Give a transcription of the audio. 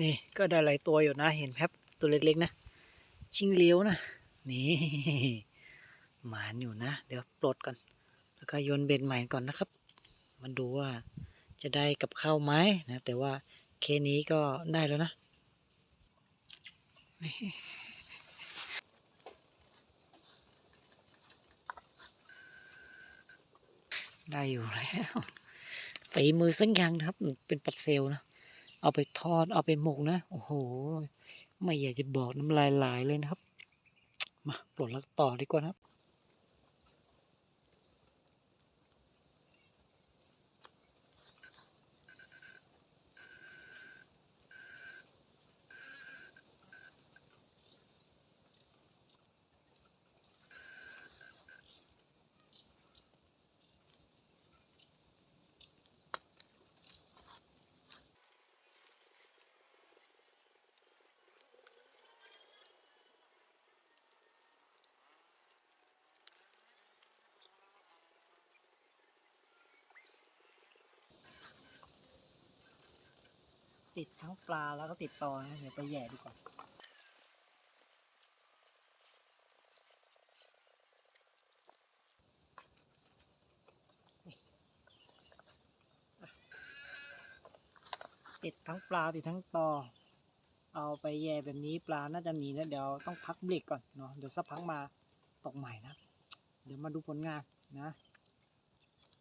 นี่ก็ได้หลายตัวอยู่นะเห็นแพบตัวเล็กๆนะ ชิงเลี้ยวนะ นี่หมานอยู่นะ เดี๋ยวปลดก่อน แล้วก็โยนเบ็ดใหม่ก่อนนะครับ มันดูว่าจะได้กับข้าวไหมนะ แต่ว่าเคนี้ก็ได้แล้วนะได้อยู่แล้วฝีมือสักอย่างนะครับ เป็นปัดเซลนะ เอาไปทอดเอาไปหมกนะ โอ้โห ไม่อยากจะบอกน้ำลายไหลเลยนะครับ มาปลดลักต่อดีกว่านะครับ ติดทั้งปลาแล้วก็ติดตอนะเดี๋ยวไปแย่ดีกว่าติดทั้งปลาติดทั้งตอ เอาไปแย่แบบนี้ปลาน่าจะหนีนะเดี๋ยวต้องพักเบรกก่อนเนาะเดี๋ยวสักพักมาตกใหม่นะ เดี๋ยวมาดูผลงานนะ